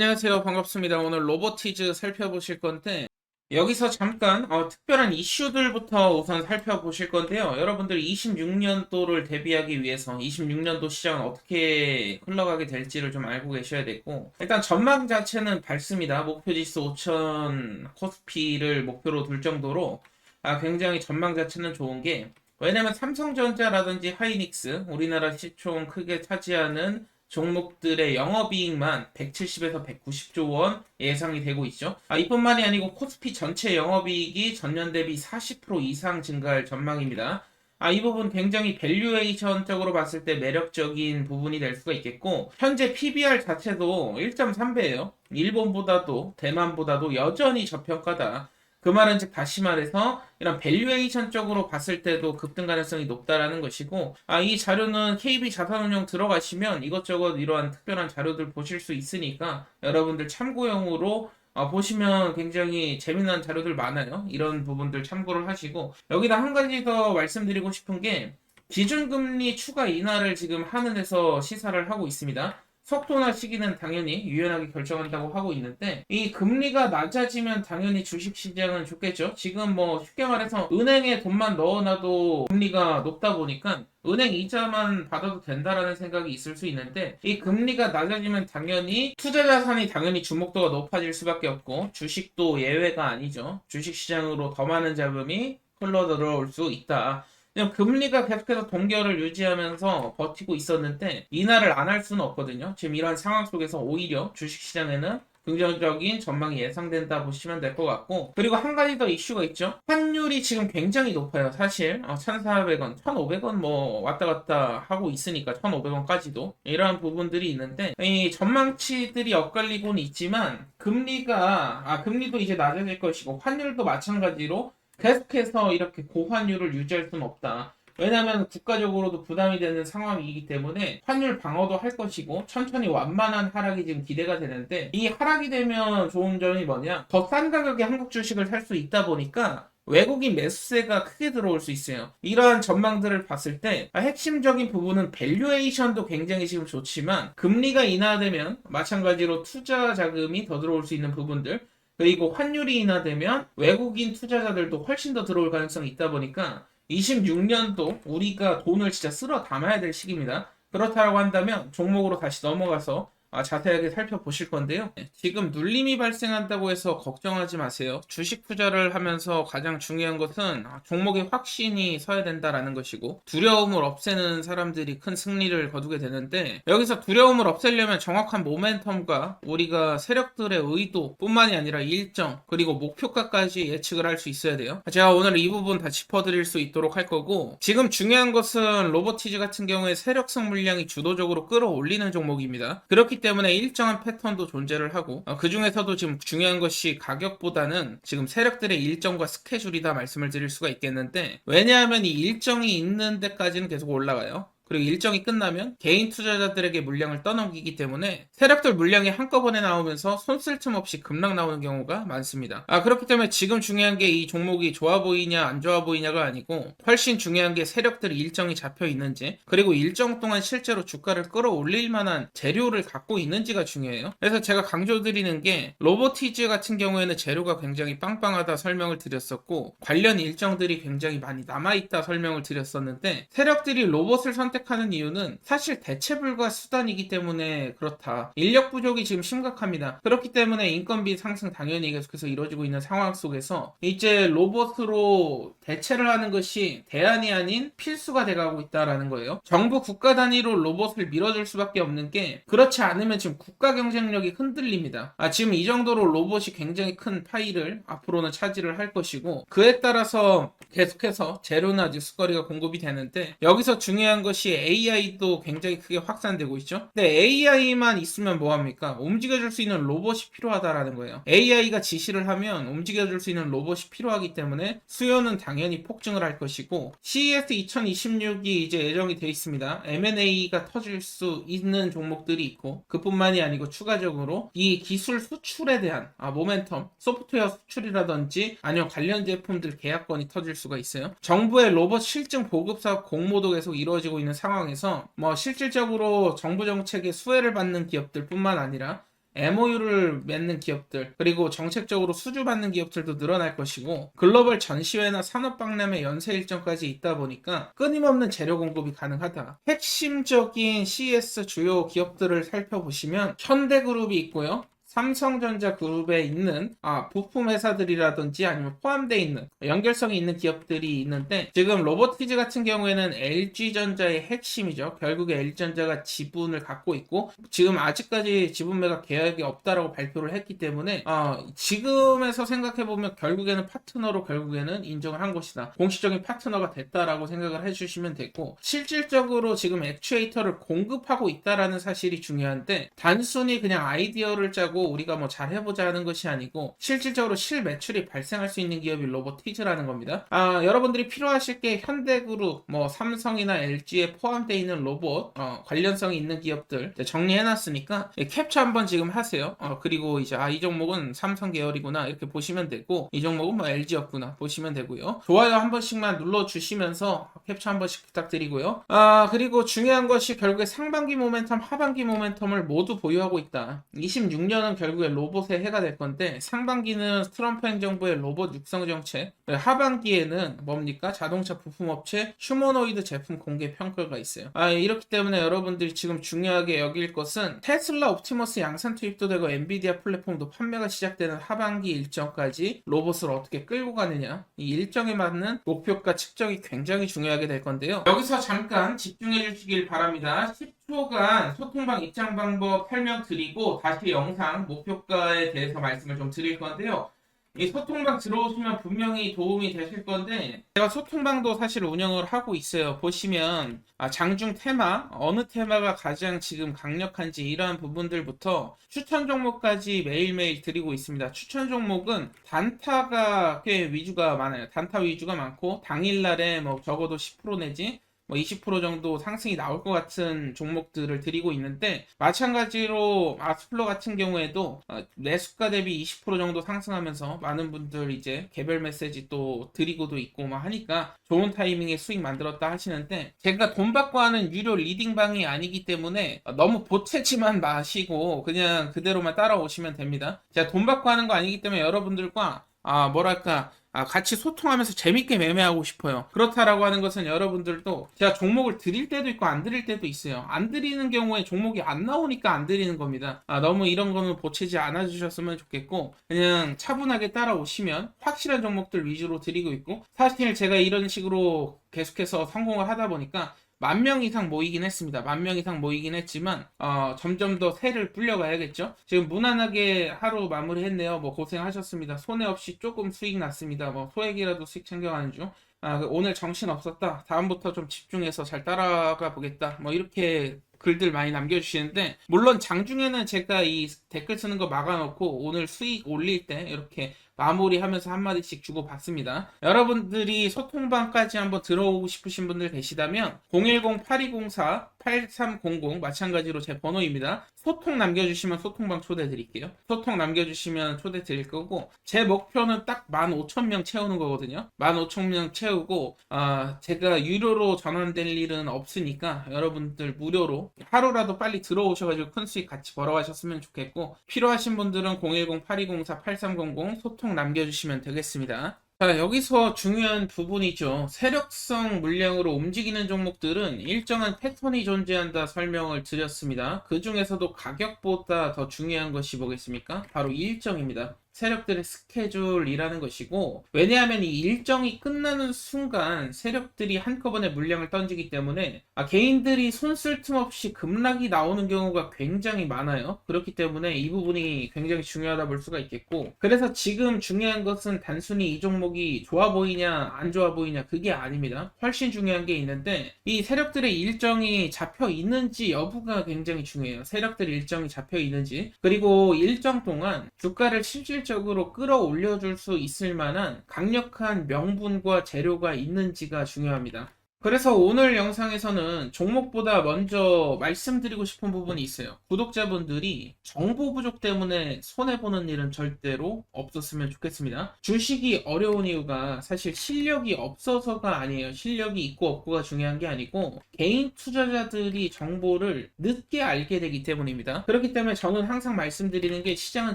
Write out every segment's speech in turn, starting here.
안녕하세요. 반갑습니다. 오늘 로보티즈 살펴보실 건데, 여기서 잠깐 어, 특별한 이슈들부터 우선 살펴보실 건데요. 여러분들 26년도를 대비하기 위해서 26년도 시장은 어떻게 흘러가게 될지를 좀 알고 계셔야 되고, 일단 전망 자체는 밝습니다. 목표 지수 5천 코스피를 목표로 둘 정도로 아, 굉장히 전망 자체는 좋은 게, 왜냐면 삼성전자라든지 하이닉스, 우리나라 시총 크게 차지하는 종목들의 영업이익만 170에서 190조 원 예상이 되고 있죠. 아, 이뿐만이 아니고 코스피 전체 영업이익이 전년 대비 40% 이상 증가할 전망입니다. 아, 이 부분 굉장히 밸류에이션적으로 봤을 때 매력적인 부분이 될 수가 있겠고, 현재 PBR 자체도 1.3배예요. 일본보다도 대만보다도 여전히 저평가다. 그 말은 즉 다시 말해서 이런 밸류에이션 쪽으로 봤을 때도 급등 가능성이 높다라는 것이고 아 이 자료는 KB 자산운용 들어가시면 이것저것 이러한 특별한 자료들 보실 수 있으니까 여러분들 참고용으로 어, 보시면 굉장히 재미난 자료들 많아요. 이런 부분들 참고를 하시고 여기다 한 가지 더 말씀드리고 싶은 게 기준금리 추가 인하를 지금 하늘에서 시사를 하고 있습니다. 속도나 시기는 당연히 유연하게 결정한다고 하고 있는데 이 금리가 낮아지면 당연히 주식시장은 좋겠죠. 지금 뭐 쉽게 말해서 은행에 돈만 넣어놔도 금리가 높다 보니까 은행 이자만 받아도 된다라는 생각이 있을 수 있는데 이 금리가 낮아지면 당연히 투자 자산이 당연히 주목도가 높아질 수밖에 없고 주식도 예외가 아니죠. 주식시장으로 더 많은 자금이 흘러 들어올 수 있다. 그냥 금리가 계속해서 동결을 유지하면서 버티고 있었는데 인하를 안 할 수는 없거든요. 지금 이런 상황 속에서 오히려 주식시장에는 긍정적인 전망이 예상된다 보시면 될 것 같고 그리고 한 가지 더 이슈가 있죠. 환율이 지금 굉장히 높아요. 사실 어, 1,400원, 1,500원 뭐 왔다 갔다 하고 있으니까 1,500원까지도 이러한 부분들이 있는데 이 전망치들이 엇갈리고는 있지만 금리가 아 금리도 이제 낮아질 것이고 환율도 마찬가지로 계속해서 이렇게 고환율을 유지할 수는 없다. 왜냐하면 국가적으로도 부담이 되는 상황이기 때문에 환율 방어도 할 것이고 천천히 완만한 하락이 지금 기대가 되는데 이 하락이 되면 좋은 점이 뭐냐 더 싼 가격에 한국 주식을 살 수 있다 보니까 외국인 매수세가 크게 들어올 수 있어요. 이러한 전망들을 봤을 때 핵심적인 부분은 밸류에이션도 굉장히 지금 좋지만 금리가 인하되면 마찬가지로 투자 자금이 더 들어올 수 있는 부분들 그리고 환율이 인하되면 외국인 투자자들도 훨씬 더 들어올 가능성이 있다 보니까 26년도 우리가 돈을 진짜 쓸어 담아야 될 시기입니다. 그렇다고 한다면 종목으로 다시 넘어가서 아, 자세하게 살펴보실 건데요. 네, 지금 눌림이 발생한다고 해서 걱정하지 마세요. 주식 투자를 하면서 가장 중요한 것은 아, 종목의 확신이 서야 된다라는 것이고 두려움을 없애는 사람들이 큰 승리를 거두게 되는데 여기서 두려움을 없애려면 정확한 모멘텀과 우리가 세력들의 의도뿐만이 아니라 일정 그리고 목표가까지 예측을 할 수 있어야 돼요. 제가 오늘 이 부분 다 짚어드릴 수 있도록 할 거고 지금 중요한 것은 로보티즈 같은 경우에 세력성 물량이 주도적으로 끌어올리는 종목입니다. 그렇기 때문에 일정한 패턴도 존재를 하고 어, 그 중에서도 지금 중요한 것이 가격보다는 지금 세력들의 일정과 스케줄이다 말씀을 드릴 수가 있겠는데 왜냐하면 이 일정이 있는 데까지는 계속 올라가요. 그리고 일정이 끝나면 개인 투자자들에게 물량을 떠넘기기 때문에 세력들 물량이 한꺼번에 나오면서 손 쓸 틈 없이 급락 나오는 경우가 많습니다. 아 그렇기 때문에 지금 중요한 게 이 종목이 좋아 보이냐 안 좋아 보이냐가 아니고 훨씬 중요한 게 세력들 일정이 잡혀 있는지 그리고 일정 동안 실제로 주가를 끌어올릴 만한 재료를 갖고 있는지가 중요해요. 그래서 제가 강조드리는 게 로보티즈 같은 경우에는 재료가 굉장히 빵빵하다 설명을 드렸었고 관련 일정들이 굉장히 많이 남아 있다 설명을 드렸었는데 세력들이 로봇을 선택 선택하는 이유는 사실 대체 불가 수단이기 때문에 그렇다. 인력 부족이 지금 심각합니다. 그렇기 때문에 인건비 상승 당연히 계속해서 이루어지고 있는 상황 속에서 이제 로봇으로 대체를 하는 것이 대안이 아닌 필수가 돼가고 있다라는 거예요. 정부 국가 단위로 로봇을 밀어줄 수밖에 없는 게 그렇지 않으면 지금 국가 경쟁력이 흔들립니다. 아, 지금 이 정도로 로봇이 굉장히 큰 파이를 앞으로는 차지를 할 것이고 그에 따라서 계속해서 재료나 뉴스거리가 공급이 되는데 여기서 중요한 것이 AI도 굉장히 크게 확산되고 있죠. 근데 AI만 있으면 뭐합니까? 움직여줄 수 있는 로봇이 필요하다라는 거예요. AI가 지시를 하면 움직여줄 수 있는 로봇이 필요하기 때문에 수요는 당연히 폭증을 할 것이고 CES 2026이 이제 예정이 돼 있습니다. M&A가 터질 수 있는 종목들이 있고 그뿐만이 아니고 추가적으로 이 기술 수출에 대한 아, 모멘텀, 소프트웨어 수출이라든지 아니면 관련 제품들 계약건이 터질 수가 있어요. 정부의 로봇 실증 보급 사업 공모도 계속 이루어지고 있는 상황에서 뭐 실질적으로 정부 정책에 수혜를 받는 기업들뿐만 아니라 MOU를 맺는 기업들 그리고 정책적으로 수주받는 기업들도 늘어날 것이고 글로벌 전시회나 산업박람회 연세 일정까지 있다 보니까 끊임없는 재료 공급이 가능하다. 핵심적인 CES 주요 기업들을 살펴보시면 현대그룹이 있고요. 삼성전자 그룹에 있는 아, 부품 회사들이라든지 아니면 포함되어 있는 연결성이 있는 기업들이 있는데 지금 로보티즈 같은 경우에는 LG전자의 핵심이죠. 결국에 LG전자가 지분을 갖고 있고 지금 아직까지 지분 매각 계획이 없다라고 발표를 했기 때문에 아, 지금에서 생각해 보면 결국에는 파트너로 결국에는 인정을 한 것이다. 공식적인 파트너가 됐다라고 생각을 해주시면 되고 실질적으로 지금 액추에이터를 공급하고 있다라는 사실이 중요한데 단순히 그냥 아이디어를 짜고 우리가 뭐 잘 해보자 하는 것이 아니고 실질적으로 실매출이 발생할 수 있는 기업이 로보티즈라는 겁니다. 아, 여러분들이 필요하실 게 현대그룹, 뭐 삼성이나 LG에 포함되어 있는 로봇 어, 관련성이 있는 기업들 정리해놨으니까 예, 캡처 한번 지금 하세요. 어, 그리고 이제 아, 이 종목은 삼성 계열이구나 이렇게 보시면 되고 이 종목은 뭐 LG였구나 보시면 되고요. 좋아요 한 번씩만 눌러주시면서 캡처 한 번씩 부탁드리고요. 아 그리고 중요한 것이 결국에 상반기 모멘텀, 하반기 모멘텀을 모두 보유하고 있다. 26년은 결국에 로봇의 해가 될 건데 상반기는 트럼프 행정부의 로봇 육성 정책, 하반기에는 뭡니까 자동차 부품업체 휴머노이드 제품 공개 평가가 있어요. 아 이렇기 때문에 여러분들이 지금 중요하게 여길 것은 테슬라 옵티머스 양산 투입도 되고 엔비디아 플랫폼도 판매가 시작되는 하반기 일정까지 로봇을 어떻게 끌고 가느냐 이 일정에 맞는 목표가 측정이 굉장히 중요하게 될 건데요. 여기서 잠깐 집중해 주시길 바랍니다. 10초간 소통방 입장 방법 설명 드리고 다시 영상 목표가에 대해서 말씀을 좀 드릴 건데요. 이 소통방 들어오시면 분명히 도움이 되실 건데 제가 소통방도 사실 운영을 하고 있어요. 보시면 아, 장중 테마 어느 테마가 가장 지금 강력한지 이러한 부분들부터 추천 종목까지 매일매일 드리고 있습니다. 추천 종목은 단타가 꽤 위주가 많아요. 단타 위주가 많고 당일날에 뭐 적어도 10% 내지 뭐 20% 정도 상승이 나올 것 같은 종목들을 드리고 있는데 마찬가지로 아스플러 같은 경우에도 어, 매수가 대비 20% 정도 상승하면서 많은 분들 이제 개별 메시지 또 드리고도 있고 막 하니까 좋은 타이밍에 수익 만들었다 하시는데 제가 돈 받고 하는 유료 리딩방이 아니기 때문에 너무 보채지만 마시고 그냥 그대로만 따라오시면 됩니다. 제가 돈 받고 하는 거 아니기 때문에 여러분들과 아 뭐랄까 아, 같이 소통하면서 재밌게 매매하고 싶어요. 그렇다라고 하는 것은 여러분들도 제가 종목을 드릴 때도 있고 안 드릴 때도 있어요. 안 드리는 경우에 종목이 안 나오니까 안 드리는 겁니다. 아, 너무 이런 거는 보채지 않아 주셨으면 좋겠고 그냥 차분하게 따라오시면 확실한 종목들 위주로 드리고 있고 사실 제가 이런 식으로 계속해서 성공을 하다 보니까 만 명 이상 모이긴 했습니다. 만 명 이상 모이긴 했지만 어, 점점 더 새를 불려가야겠죠. 지금 무난하게 하루 마무리했네요. 뭐 고생하셨습니다. 손해 없이 조금 수익 났습니다. 뭐 소액이라도 수익 챙겨가는 중. 아, 그 오늘 정신 없었다. 다음부터 좀 집중해서 잘 따라가 보겠다. 뭐 이렇게 글들 많이 남겨주시는데 물론 장중에는 제가 이 댓글 쓰는 거 막아놓고 오늘 수익 올릴 때 이렇게 마무리하면서 한마디씩 주고받습니다. 여러분들이 소통방까지 한번 들어오고 싶으신 분들 계시다면 010-8204-8300 마찬가지로 제 번호입니다. 소통 남겨주시면 소통방 초대 드릴게요. 소통 남겨주시면 초대 드릴 거고 제 목표는 딱 15,000명 채우는 거거든요. 15,000명 채우고 아, 제가 유료로 전환될 일은 없으니까 여러분들 무료로 하루라도 빨리 들어오셔가지고 큰 수익 같이 벌어가셨으면 좋겠고 필요하신 분들은 010-8204-8300 소통 남겨주시면 되겠습니다. 자, 여기서 중요한 부분이죠. 세력성 물량으로 움직이는 종목들은 일정한 패턴이 존재한다 설명을 드렸습니다. 그 중에서도 가격보다 더 중요한 것이 뭐겠습니까? 바로 일정입니다. 세력들의 스케줄이라는 것이고 왜냐하면 이 일정이 끝나는 순간 세력들이 한꺼번에 물량을 던지기 때문에 아, 개인들이 손쓸 틈 없이 급락이 나오는 경우가 굉장히 많아요. 그렇기 때문에 이 부분이 굉장히 중요하다 볼 수가 있겠고 그래서 지금 중요한 것은 단순히 이 종목이 좋아 보이냐 안 좋아 보이냐 그게 아닙니다. 훨씬 중요한 게 있는데 이 세력들의 일정이 잡혀 있는지 여부가 굉장히 중요해요. 세력들 일정이 잡혀 있는지 그리고 일정 동안 주가를 실질 실질적으로 끌어올려 줄 수 있을 만한 강력한 명분과 재료가 있는지가 중요합니다. 그래서 오늘 영상에서는 종목보다 먼저 말씀드리고 싶은 부분이 있어요. 구독자분들이 정보 부족 때문에 손해보는 일은 절대로 없었으면 좋겠습니다. 주식이 어려운 이유가 사실 실력이 없어서가 아니에요. 실력이 있고 없고가 중요한 게 아니고 개인 투자자들이 정보를 늦게 알게 되기 때문입니다. 그렇기 때문에 저는 항상 말씀드리는 게 시장은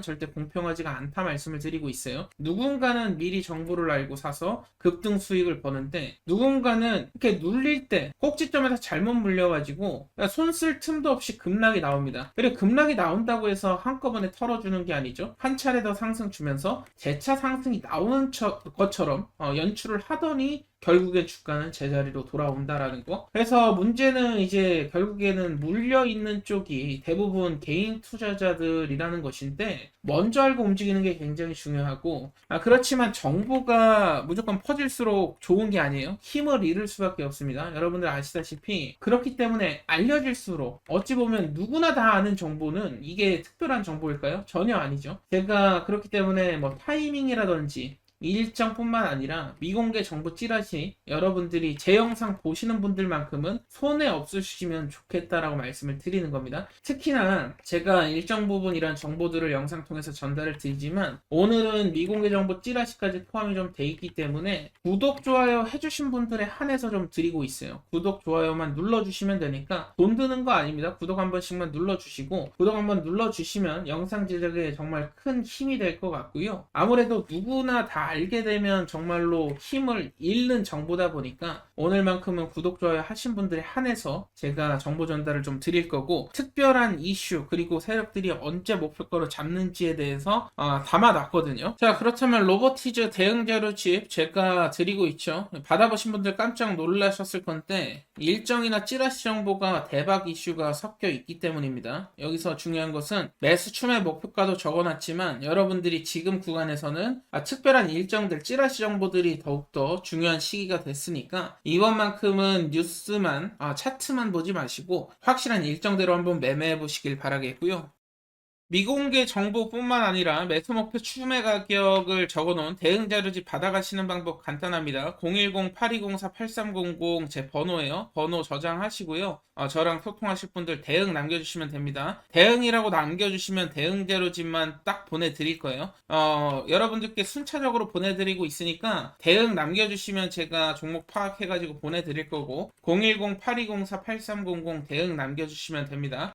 절대 공평하지가 않다 말씀을 드리고 있어요. 누군가는 미리 정보를 알고 사서 급등 수익을 버는데 누군가는 이렇게 눌릴 때 꼭지점에서 잘못 물려가지고 손 쓸 틈도 없이 급락이 나옵니다. 그리고 급락이 나온다고 해서 한꺼번에 털어주는 게 아니죠. 한 차례 더 상승 주면서 재차 상승이 나오는 처- 것처럼 어, 연출을 하더니 결국엔 주가는 제자리로 돌아온다라는 거. 그래서 문제는 이제 결국에는 물려 있는 쪽이 대부분 개인 투자자들이라는 것인데 먼저 알고 움직이는 게 굉장히 중요하고 아, 그렇지만 정보가 무조건 퍼질수록 좋은 게 아니에요. 힘을 잃을 수밖에 없습니다. 여러분들 아시다시피 그렇기 때문에 알려질수록 어찌 보면 누구나 다 아는 정보는 이게 특별한 정보일까요? 전혀 아니죠. 제가 그렇기 때문에 뭐 타이밍이라든지 일정뿐만 아니라 미공개 정보 찌라시 여러분들이 제 영상 보시는 분들만큼은 손해 없으시면 좋겠다라고 말씀을 드리는 겁니다. 특히나 제가 일정 부분 이런 정보들을 영상 통해서 전달을 드리지만 오늘은 미공개 정보 찌라시까지 포함이 좀 돼 있기 때문에 구독 좋아요 해주신 분들에 한해서 좀 드리고 있어요. 구독 좋아요만 눌러주시면 되니까 돈 드는 거 아닙니다. 구독 한 번씩만 눌러주시고 구독 한 번 눌러주시면 영상 제작에 정말 큰 힘이 될 것 같고요. 아무래도 누구나 다 알게 되면 정말로 힘을 잃는 정보다 보니까 오늘만큼은 구독 좋아요 하신 분들에 한해서 제가 정보 전달을 좀 드릴 거고 특별한 이슈 그리고 세력들이 언제 목표가로 잡는지에 대해서 아, 담아놨거든요. 자 그렇다면 로보티즈 대응 자료집 제가 드리고 있죠. 받아보신 분들 깜짝 놀라셨을 건데 일정이나 찌라시 정보가 대박 이슈가 섞여 있기 때문입니다. 여기서 중요한 것은 매수 춤의 목표가도 적어놨지만 여러분들이 지금 구간에서는 아, 특별한 일정들 찌라시 정보들이 더욱더 중요한 시기가 됐으니까 이번만큼은 뉴스만 아, 차트만 보지 마시고 확실한 일정대로 한번 매매해 보시길 바라겠고요. 미공개 정보뿐만 아니라 매수 목표 추매 가격을 적어놓은 대응 자료집 받아가시는 방법 간단합니다. 010-8204-8300 제 번호예요. 번호 저장하시고요. 어, 저랑 소통하실 분들 대응 남겨주시면 됩니다. 대응이라고 남겨주시면 대응 자료집만 딱 보내드릴 거예요. 어, 여러분들께 순차적으로 보내드리고 있으니까 대응 남겨주시면 제가 종목 파악해가지고 보내드릴 거고 010-8204-8300 대응 남겨주시면 됩니다.